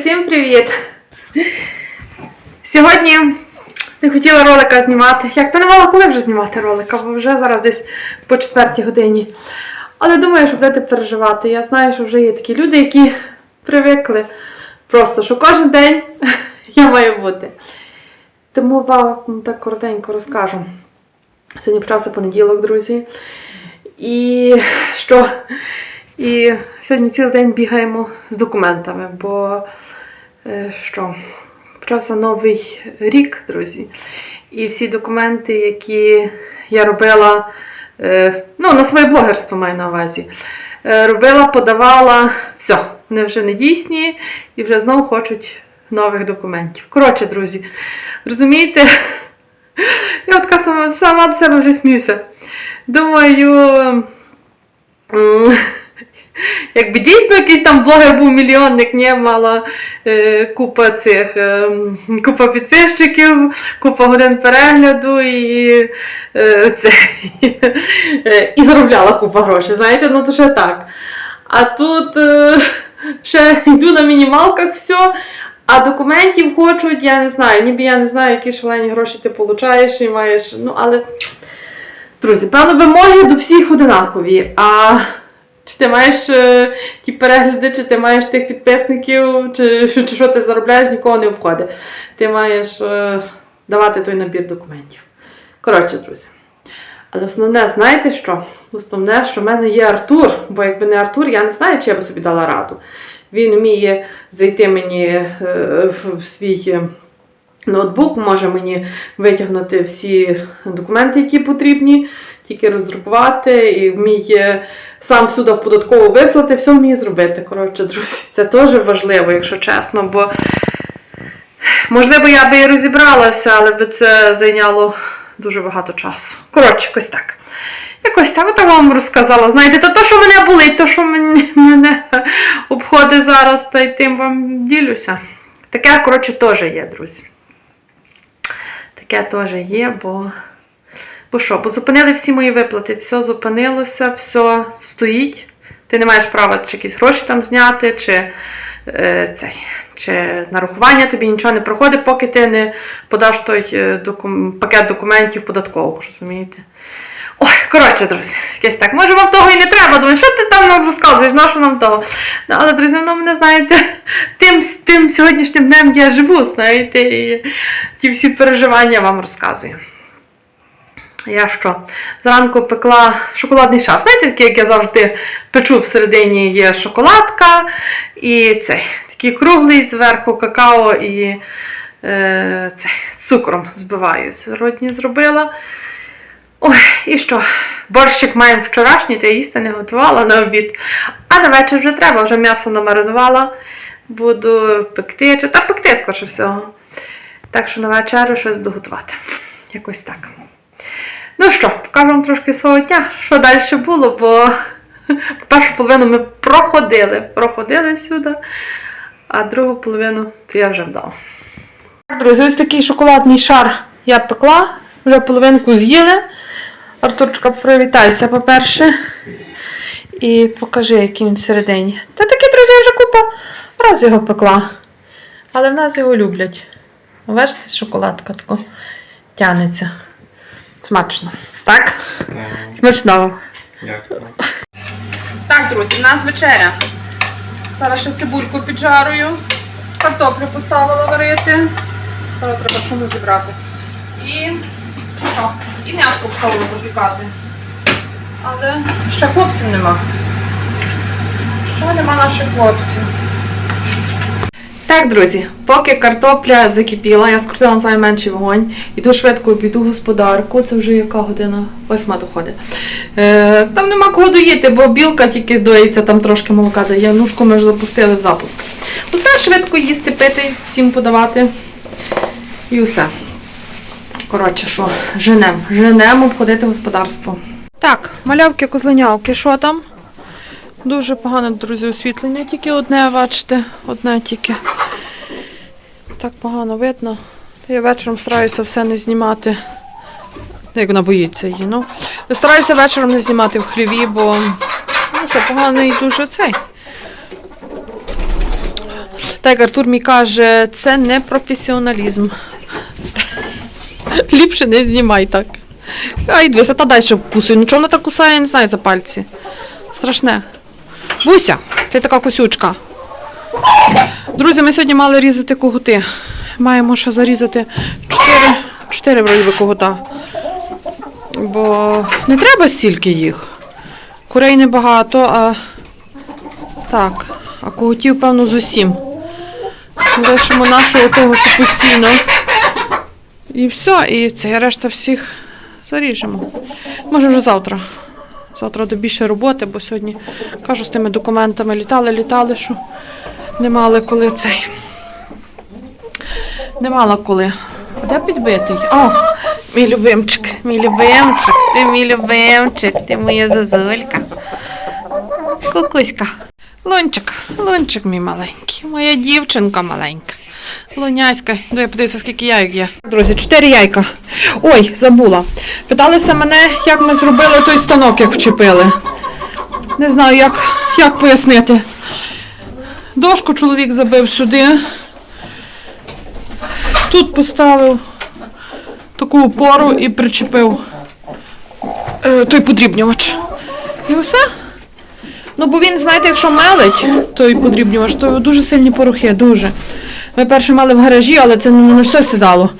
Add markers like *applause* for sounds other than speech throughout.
всім привіт! Сьогодні не хотіла ролика знімати. Як мала коли вже знімати ролика, бо вже зараз десь по четвертій годині. Але думаю, що будете переживати. Я знаю, що вже є такі люди, які привикли просто, що кожен день *laughs* я маю бути. Тому вам так коротенько розкажу. Сьогодні почався понеділок, друзі. І що? І сьогодні цілий день бігаємо з документами, бо що? Почався новий рік, друзі. І всі документи, які я робила, е, ну, на своє блогерство маю на увазі. е, Робила, подавала, все, вони вже не дійсні і вже знову хочуть нових документів. Коротше, друзі, розумієте, я така сама, сама до себе вже сміюся. Думаю, якби дійсно якийсь там блогер був мільйонник, ні, мала е, купа цих, е, купа підписчиків, купа годин перегляду і, е, це, е, і заробляла купа грошей. Знаєте, ну то ще так. А тут е, ще йду на мінімалках все. А документів хочуть, я не знаю, ніби я не знаю, які шалені гроші ти получаєш і маєш. Ну, але, друзі, певно, вимоги до всіх одинакові. А чи ти маєш е, ті перегляди, чи ти маєш тих підписників, чи, чи що ти заробляєш, нікого не обходить. Ти маєш е, давати той набір документів. Коротше, друзі. Але основне, знаєте що? Основне, що в мене є Артур, бо якби не Артур, я не знаю, чи я би собі дала раду. Він вміє зайти мені е, в свій е, ноутбук, може мені витягнути всі документи, які потрібні, тільки роздрукувати, і вміє сам всюди в податкову вислати, все вміє зробити. Коротше, друзі, це теж важливо, якщо чесно, бо можливо я би і розібралася, але би це зайняло дуже багато часу. Коротше, якось так. Якось так я вам розказала. Знаєте, то, то що мене болить, то, що *laughs* мене, мене обходить зараз, та й тим вам ділюся. Таке, коротше, теж є, друзі. Таке теж є, бо. Бо що? Бо зупинили всі мої виплати, все зупинилося, все стоїть. Ти не маєш права чи якісь гроші там зняти, чи, е, цей, чи нарахування тобі нічого не проходить, поки ти не подаш той е, докум, пакет документів податкового, розумієте? Ой, коротше, друзі, якесь так. Може, вам того і не треба. Думаю, що ти там нам розказуєш, на що нам того? Ну, але, друзі, ну мене знаєте, тим, тим сьогоднішнім днем я живу, знаєте, і ті всі переживання вам розказую. Я що? Зранку пекла шоколадний шар. Знаєте, такий, як я завжди печу всередині є шоколадка і цей такий круглий зверху какао і е, цей, цукром збиваю. Сьогодні зробила. Ой, і що? Борщик маємо вчорашній, то їсти не готувала на обід. А на вечір вже треба, вже м'ясо намаринувала. Буду пекти, чи та пекти скорше всього. Так що на вечерю щось буду готувати. Якось так. Ну що, покажу вам трошки свого дня, що далі було, бо *laughs* першу половину ми проходили, проходили сюди, а другу половину то я вже вдала. Так, друзі, ось такий шоколадний шар я пекла, вже половинку з'їли. Артурчика, привітайся, по-перше. І покажи, який він всередині. Та такий, друзі, вже купа раз його пекла. Але в нас його люблять. Бачите, шоколадка тако тянеться. Смачно. Так? Смачного. Дякую. Так, друзі, в нас вечеря. Зараз ще цибульку піджарую. Картоплю поставила варити. Зараз треба шуму зібрати. І? І м'ясо поставила попікати. Але ще хлопців нема. Ще нема наших хлопців. Так, друзі, поки картопля закипіла, я скрутила на найменший вогонь, іду швидко обійду господарку. Це вже яка година? Восьма доходить. Е, там нема кого доїти, бо білка тільки доїться, там трошки молока дає. Нушку ми вже запустили в запуск. Усе швидко їсти, пити, всім подавати. І усе. Коротше, що, женем. Женемо обходити господарство. Так, малявки козленявки, що там? Дуже погане, друзі, освітлення. Тільки одне, бачите, одне тільки. Так погано видно. Я вечором стараюся все не знімати. Як вона боїться її. Ну. Стараюся вечором не знімати в хліві, бо ну, що, поганий дуже цей. Так, Артур мій каже, це не професіоналізм. *laughs* Ліпше не знімай так. Ай, дивися, та далі вкусує. Ну чого вона так кусає, я не знаю за пальці. Страшне. Буся, ти така кусючка. Друзі, ми сьогодні мали різати когути. Маємо ще зарізати 4, 4 вроді би когута. Бо не треба стільки їх. Курей небагато, а так, а когутів, певно, з усім. Лишимо нашого того, що постійно. І все, і це решта всіх заріжемо. Може вже завтра. Завтра до більше роботи, бо сьогодні кажу з тими документами літали, літали, що не мали коли цей. Не мала коли. Де підбитий? О, мій любимчик, мій любимчик, ти мій любимчик, ти моя зазулька. Кукуська. Лунчик, лунчик мій маленький, моя дівчинка маленька. Луняська, ну я подивися, скільки яйок є. Друзі, чотири яйка. Ой, забула. Питалися мене, як ми зробили той станок, як вчепили. Не знаю, як, як пояснити. Дошку чоловік забив сюди. Тут поставив таку опору і причепив е, той подрібнювач. І все. Ну, бо він, знаєте, якщо мелить той подрібнювач, то дуже сильні порохи, дуже. Ми перше мали в гаражі, але це ну, не все сідало.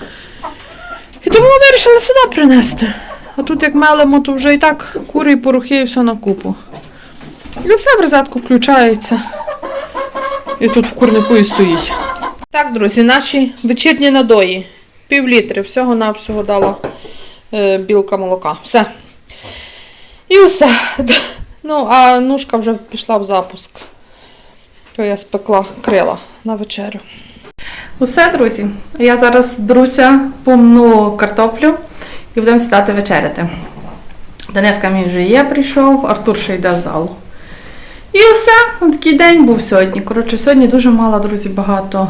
І тому ми вирішили сюди принести. А тут як мелимо, то вже і так кури і порохи, і все на купу. І все в розетку включається. І тут в курнику і стоїть. Так, друзі, наші вечірні надої. Пів літри, всього-навсього дала е, білка молока. Все. І все. *laughs* Ну, а нушка вже пішла в запуск. То я спекла крила на вечерю. Усе, друзі. Я зараз беруся помну картоплю і будемо сідати вечеряти. Денеска мій вже є, прийшов, Артур ще йде з залу. І все, такий день був сьогодні. Коротше, сьогодні дуже мало, друзі, багато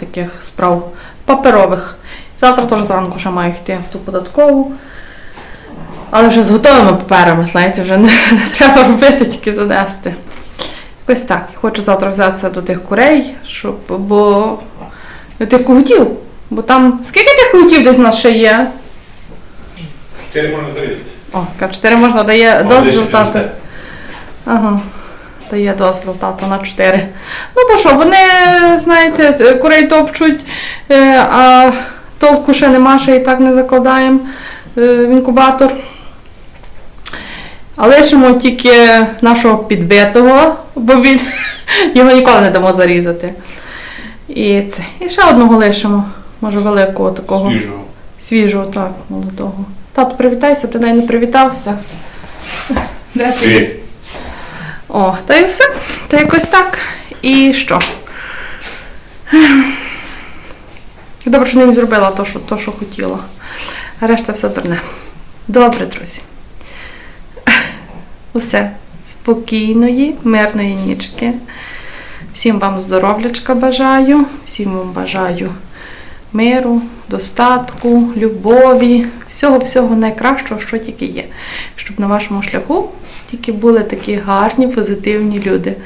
таких справ паперових. Завтра теж зранку ще маю йти в ту податкову. Але вже з готовими паперами, знаєте, вже не, не треба робити, тільки занести. Якось так. Хочу завтра взятися до тих курей, щоб, бо тих когутів. Бо там скільки тих когутів десь у нас ще є? Чотири можна зарізати. О, так, 4 можна дає дозвіл те. Ага. Дає дозвіл тато на 4. Ну, бо що, вони, знаєте, курей топчуть, е, а толку ще нема, ще і так не закладаємо е, в інкубатор. А лишимо тільки нашого підбитого, бо він *laughs* його ніколи не дамо зарізати. І, це. і ще одного лишимо, може великого такого. Свіжого. Свіжого, так, молодого. Тато, привітайся, ти навіть не привітався. Де ти? Привіт. О, та і все. Та якось так. І що? Добре, що не зробила то, що, то, що хотіла. А решта все дурне. Добре, друзі. Усе. Спокійної, мирної нічки. Всім вам здоров'ячка бажаю, всім вам бажаю миру, достатку, любові, всього-всього найкращого, що тільки є. Щоб на вашому шляху тільки були такі гарні, позитивні люди.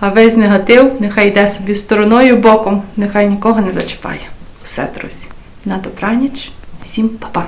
А весь негатив нехай йде собі стороною боком, нехай нікого не зачіпає. Все, друзі. На добраніч, всім па-па.